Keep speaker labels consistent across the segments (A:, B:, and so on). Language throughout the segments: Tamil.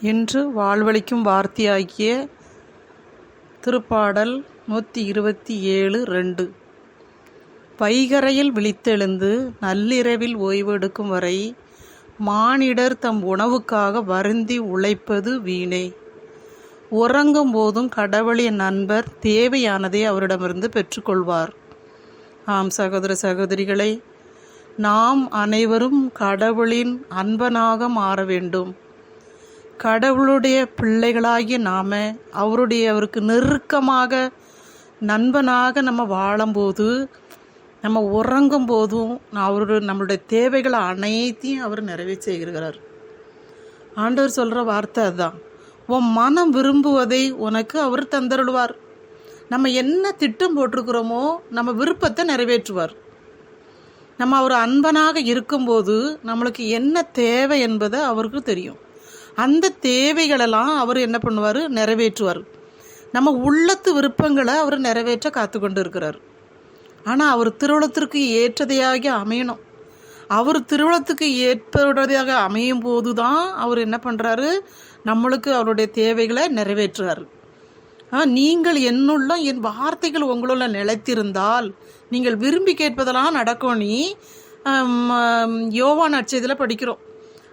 A: இன்று வாழ்வளிக்கும் வார்த்தையாகிய திருப்பாடல் நூற்றி இருபத்தி ஏழு ரெண்டு. வைகரையில் விழித்தெழுந்து நள்ளிரவில் ஓய்வெடுக்கும் வரை மானிடர் தம் உணவுக்காக வருந்தி உழைப்பது வீணே. உறங்கும் போதும் கடவுளின் நண்பர் தேவையானதை அவரிடமிருந்து பெற்றுக்கொள்வார். ஆம் சகோதர சகோதரிகளை நாம் அனைவரும் கடவுளின் அன்பனாக மாற வேண்டும். கடவுளுடைய பிள்ளைகளாகிய நாம் அவருடைய அவருக்கு நெருக்கமாக நண்பனாக நம்ம வாழும்போது நம்ம உறங்கும் போதும் அவரு நம்மளுடைய தேவைகளை அனைத்தையும் அவர் நிறைவேற்றி செய்கிறார். ஆண்டவர் சொல்கிற வார்த்தை அதுதான். உன் மனம் விரும்புவதை உனக்கு அவர் தந்தருள்வார். நம்ம என்ன திட்டம் போட்டிருக்கிறோமோ நம்ம விருப்பத்தை நிறைவேற்றுவார். நம்ம அவர் அன்பனாக இருக்கும்போது நம்மளுக்கு என்ன தேவை என்பதை அவருக்கு தெரியும். அந்த தேவைகளெல்லாம் அவர் என்ன பண்ணுவார்? நிறைவேற்றுவார். நம்ம உள்ளத்து விருப்பங்களை அவர் நிறைவேற்ற காத்து கொண்டு இருக்கிறார் ஆனால் அவர் திருவிழத்திற்கு ஏற்றதையாக அமையணும். அவர் திருவிழத்துக்கு ஏற்படுறதாக அமையும் போது தான் அவர் என்ன பண்ணுறாரு நம்மளுக்கு அவருடைய தேவைகளை நிறைவேற்றுறாரு நீங்கள் என்னுள்ள என் வார்த்தைகள் உங்களுள்ள நிலைத்திருந்தால் நீங்கள் விரும்பி கேட்பதெல்லாம் நடக்கும். நீ யோவான் அச்சதில் படிக்கிறோம்.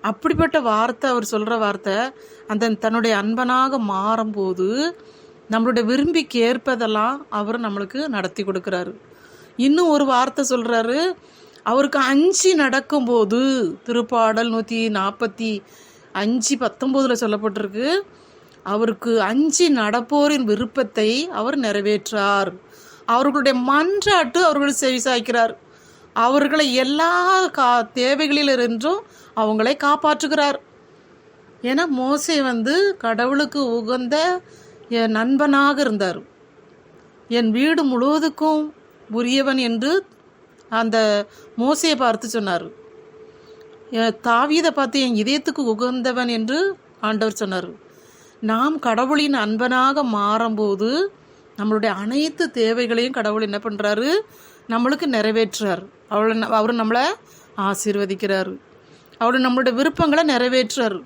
A: அப்படிப்பட்ட வார்த்தை அவர் சொல்கிற வார்த்தை அந்த தன்னுடைய அன்பனாக மாறும்போது நம்மளுடைய விரும்பிக்கு ஏற்பதெல்லாம் அவர் நம்மளுக்கு நடத்தி கொடுக்குறாரு. இன்னும் ஒரு வார்த்தை சொல்கிறாரு அவருக்கு அஞ்சு நடக்கும்போது திருப்பாடல் நூற்றி நாற்பத்தி அஞ்சு பத்தொம்போதில் சொல்லப்பட்டிருக்கு அவருக்கு அஞ்சு நடப்போரின் விருப்பத்தை அவர் நிறைவேற்றார். அவர்களுடைய மன்றாட்டு அவர்கள் செவி சாய்க்கிறார் அவர்களை எல்லா கா தேவைகளிலிருந்தும் அவங்களை காப்பாற்றுகிறார். ஏன்னா மோசை வந்து கடவுளுக்கு உகந்த என் நண்பனாக இருந்தார். என் வீடு முழுவதுக்கும் உரியவன் என்று அந்த மோசையை பார்த்து சொன்னார். தாவீதை பார்த்து என் இதயத்துக்கு உகந்தவன் என்று ஆண்டவர் சொன்னார். நாம் கடவுளின் அன்பனாக மாறும்போது நம்மளுடைய அனைத்து தேவைகளையும் கடவுள் என்ன பண்ணுறாரு நம்மளுக்கு நிறைவேற்றுறார். அவளை அவர் நம்மளை ஆசீர்வதிக்கிறாரு. அவர் நம்மளுடைய விருப்பங்களை நிறைவேற்றுறார்.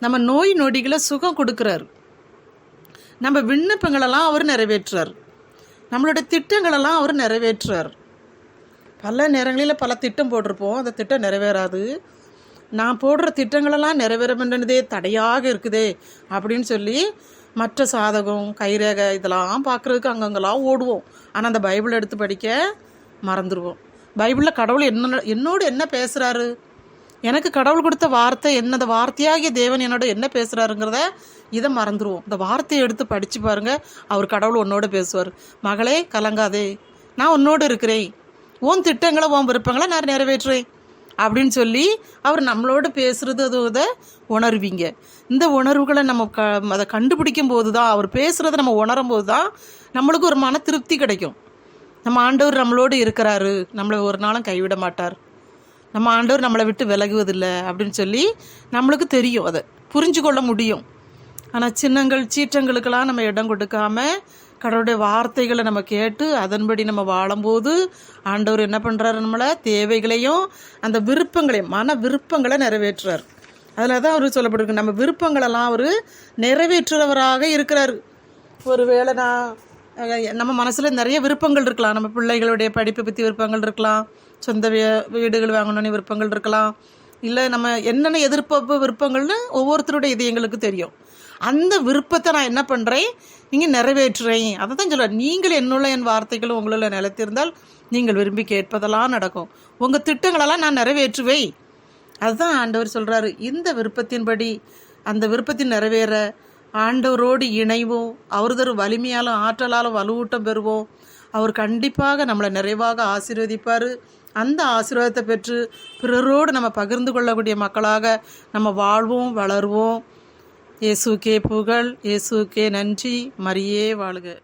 A: நம்ம நோய் நொடிகளை சுகம் கொடுக்குறாரு. நம்ம விண்ணப்பங்களெல்லாம் அவர் நிறைவேற்றுறார். நம்மளுடைய திட்டங்களெல்லாம் அவர் நிறைவேற்றுறார். பல நேரங்களில் பல திட்டம் போட்டிருப்போம். அந்த திட்டம் நிறைவேறாது. நான் போடுற திட்டங்களெல்லாம் நிறைவேறமென்றதே தடையாக இருக்குதே அப்படின்னு சொல்லி மற்ற சாதகம் கைரேகை இதெல்லாம் பார்க்குறதுக்கு அங்கங்கெல்லாம் ஓடுவோம். ஆனால் அந்த பைபிள் எடுத்து படிக்க மறந்துடுவோம் பைபிளில் கடவுள் என்ன என்னோடு என்ன பேசுகிறாரு எனக்கு கடவுள் கொடுத்த வார்த்தை என்னது? வார்த்தையாகிய தேவன் என்னோட என்ன பேசுகிறாருங்கிறத இதை மறந்துடுவோம் இந்த வார்த்தையை எடுத்து படித்து பாருங்கள் அவர் கடவுள் உன்னோட பேசுவார். மகளே கலங்காதே. நான் உன்னோடு இருக்கிறேன். உன் திட்டங்களை உன் விருப்பங்களை நான் நிறைவேற்றுறேன். அப்படின்னு சொல்லி அவர் நம்மளோட பேசுகிறது அது இதை உணர்வீங்க. இந்த உணர்வுகளை நம்ம க அதை கண்டுபிடிக்கும் போது தான் அவர் பேசுகிறத நம்ம உணரும் போது தான் நம்மளுக்கு ஒரு மன திருப்தி கிடைக்கும். நம்ம ஆண்டவர் நம்மளோடு இருக்கிறாரு. நம்மளை ஒரு நாளும் கைவிட மாட்டார். நம்ம ஆண்டவர் நம்மளை விட்டு விலகுவதில்லை அப்படின்னு சொல்லி நம்மளுக்கு தெரியும் அதை. புரிஞ்சு கொள்ள முடியும். ஆனால் சின்னங்கள் சீற்றங்களுக்கெல்லாம் நம்ம இடம் கொடுக்காம கடவுளுடைய வார்த்தைகளை நம்ம கேட்டு அதன்படி நம்ம வாழும்போது ஆண்டவர் என்ன பண்ணுறாரு நம்மளை? தேவைகளையும் அந்த விருப்பங்களையும் மன விருப்பங்களை நிறைவேற்றுறார். அதில் தான் அவர் சொல்லப்பட்டிருக்கு. நம்ம விருப்பங்களெல்லாம் அவர் நிறைவேற்றுறவராக இருக்கிறார். ஒரு வேளை நான் நம்ம மனசில் நிறைய விருப்பங்கள் இருக்கலாம். நம்ம பிள்ளைகளுடைய படிப்பை பற்றி விருப்பங்கள் இருக்கலாம். சொந்த வீடுகள் வாங்கணும்னு விருப்பங்கள் இருக்கலாம். இல்லை நம்ம என்னென்ன எதிர்பார்ப்பு விருப்பங்கள்னு ஒவ்வொருத்தருடைய இது எங்களுக்கு தெரியும். அந்த விருப்பத்தை நான் என்ன பண்ணுறேன் நீங்கள் நிறைவேற்றுறேன். அதை தான் சொல்லுவேன். நீங்கள் என்னுள்ள என் வார்த்தைகளும் உங்களில் நிலைத்திருந்தால் நீங்கள் விரும்பி கேட்பதெல்லாம் நடக்கும். உங்கள் திட்டங்களெல்லாம் நான் நிறைவேற்றுவேன். அதுதான் ஆண்டவர் சொல்கிறாரு இந்த விருப்பத்தின்படி அந்த விருப்பத்தின் நிறைவேற ஆண்டவரோடு இணைவோம். அவர்தர் வலிமையாலும் ஆற்றலாலும் வலுவூட்டம் பெறுவோம். அவர் கண்டிப்பாக நம்மளை நிறைவாக ஆசீர்வதிப்பார். அந்த ஆசீர்வாதத்தை பெற்று பிறரோடு நம்ம பகிர்ந்து கொள்ளக்கூடிய மக்களாக நம்ம வாழ்வோம் வளருவோம். இயேசுக்கே புகழ் இயேசுக்கே நன்றி. மரியே வாழ்க.